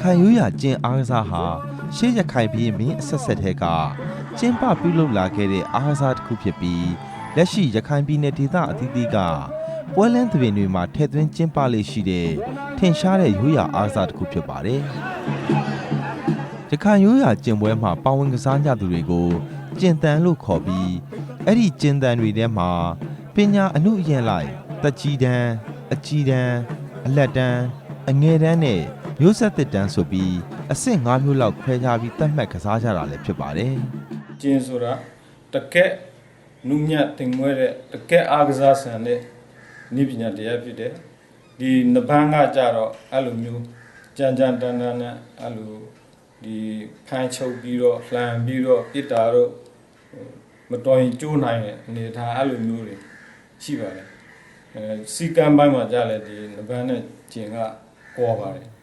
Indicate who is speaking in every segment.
Speaker 1: ခိုင်ရိုးရာကျင်းအားကစားဟာရှေးရခိုင်ပြည်မင်းအဆက်ဆက်ထဲကကျင်းပပြုလုပ်လာခဲ့တဲ့အားကစားတစ်ခုဖြစ်ပြီးလက်ရှိရခိုင်ပြည်နယ်ဒေသအသီးသီးကပွဲလန်းသဘင်တွေမှာထည့်သွင်းကျင်းပလေရှိတဲ့ထင်ရှားတဲ့ရိုးရာအားကစားတစ်ခုဖြစ်ပါတယ်။ရခိုင်ရိုးရာကျင်းပွဲမှာပါဝင်ကစားကြသူတွေကိုကျင်တန်လို့ခေါ်ပြီးအဲ့ဒီကျင်တန်တွေထဲမှာပညာအမှုအရင်လိုက်တက်ကြီးတန်းအကြီးတန်းအလက်တန်းအငယ်တန်းနဲ့ မျိုးဆက်သစ်တန်းဆိုပြီးအဆင့်၅မျိုးလောက်ခွဲခြားပြီးသတ်မှတ်ကစားကြတာလည်းဖြစ်ပါတယ်
Speaker 2: ကျင်းဆိုတာတကက်နုညံ့တင်မွဲတဲ့တကက်အားကစားဆန်တဲ့နိပညာတရားဖြစ်တယ်ဒီနဘန်းကကြတော့အဲ့လိုမျိုးကြမ်းကြမ်းတန်းတန်းနဲ့အဲ့လိုဒီဖမ်းချုပ်ပြီးတော့လှန်ပြီးတော့ပြစ်တာတော့ဟိုမတော်ရင်ကျိုးနိုင်တဲ့အနေအထားအဲ့လိုမျိုးတွေရှိပါတယ်အဲစီကံပိုင်းမှာကြလဲဒီနဘန်းနဲ့ကျင်ကကောပါတယ်။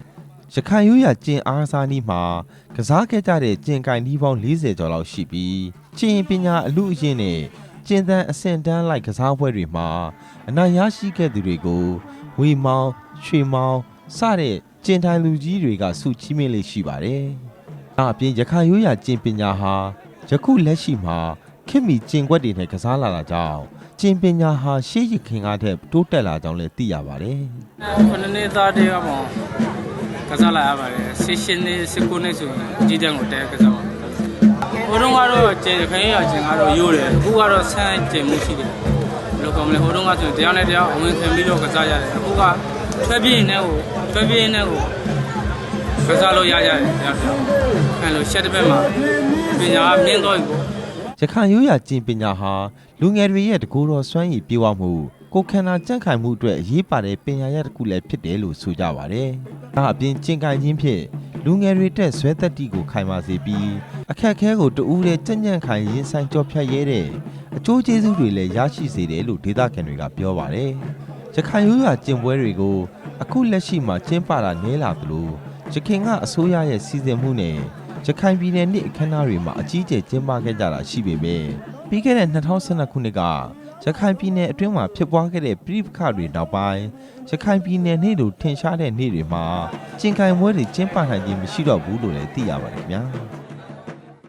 Speaker 1: ရခိုင်ရိုးရာကျင်းအားကစားနည်းမှာကစားခဲ့ကြတဲ့ကျင်းကင်ဒီပေါင်း40ကျော်လောက်ရှိပြီးကျင်းပညာအလူအရင်နဲ့ကျင်းတန်းအဆင့်တန်းလိုက်ကစားပွဲတွေမှာအနိုင်ရရှိခဲ့သူတွေကိုဝေမောင်းရွှေမောင်းစတဲ့ကျင်းထိုင်လူကြီးတွေကစုချီးမြှင့်လေးရှိပါတယ်။ဒါအပြင်ရခိုင်ရိုးရာကျင်းပညာဟာယခုလက်ရှိမှာခင်မီကျင်းကွက်တွေနဲ့ကစားလာတာကြောင့်ကျင်းပညာဟာရှေးရခင်ကားတဲ့တိုးတက်လာကြောင်းလည်းသိရပါတယ်။
Speaker 3: ခုနှစ်နှစ်သားတည်းကပေါ့ ကစားလာရပါတယ်၁၈နှစ်၁၉နှစ်ဆိုရင်အကြီးတန်းကိုတဲကစားပါဟိုတုန်းကတော့ကျင်ခိုင်းရကျင်ကတော့ရိုးတယ်အခုကတော့ဆန်းကျင်မှုရှိတယ်ဘယ်လိုကောမလဲဟိုတုန်းကဆိုတရားနဲ့တရားအဝင်ခံပြီးတော့ကစားရတယ်အခုကထွဲပြင်းနဲ့ကိုထွဲပြင်းနဲ့ကိုကစားလို့ရကြတယ်တရားတရားအဲလိုရှက်တစ်ဘက်မှာပညာကမြင့်တော့ပြီပေါ့
Speaker 1: ရခိုင်ရိုးရာကျင့်ပညာဟာလူငယ်တွေရဲ့တကူတော်စွမ်းရည်ပြေဝမှု ကိုယ်ခန္ဓာကြံ့ခိုင်မှုအတွက်အရေးပါတဲ့ပညာရပ်တစ်ခုလည်းဖြစ်တယ်လို့ဆိုကြပါတယ်။ဒါအပြင်ကျင့်ကိုင်ခြင်းဖြင့်လူငယ်တွေတက်ဇွဲတက်တီကိုခိုင်မာစေပြီးအခက်အခဲကိုတူးတဲ့ကြံ့ကြံ့ခိုင်ရင်ဆိုင်ကြောဖြတ်ရဲတဲ့အကျိုးကျေးဇူးတွေလည်းရရှိစေတယ်လို့ဒေသခံတွေကပြောပါတယ်။ရခိုင်ရိုးရာကျင့်ပွဲတွေကိုအခုလက်ရှိမှာကျင်းပတာနည်းလာသလိုရခင်ကအစိုးရရဲ့စီစဉ်မှုနဲ့ရခိုင်ပြည်နယ်နှစ်အခမ်းအနားတွေမှာအကြီးအကျယ်ကျင်းပခဲ့ကြတာရှိပေမဲ့ပြီးခဲ့တဲ့2012ခုနှစ်က ရခိုင်ပြည်နယ်အတွင်းမှာဖြစ်ပွားခဲ့တဲ့ပြည်ပခတွေနောက်ပိုင်းရခိုင်ပြည်နယ်နေ့လိုထင်ရှားတဲ့နေ့တွေမှာကျင်ခိုင်ပွဲတွေကျင်းပနိုင်ခြင်းမရှိတော့ဘူးလို့လည်းသိရပါတယ်ခင်ဗျာ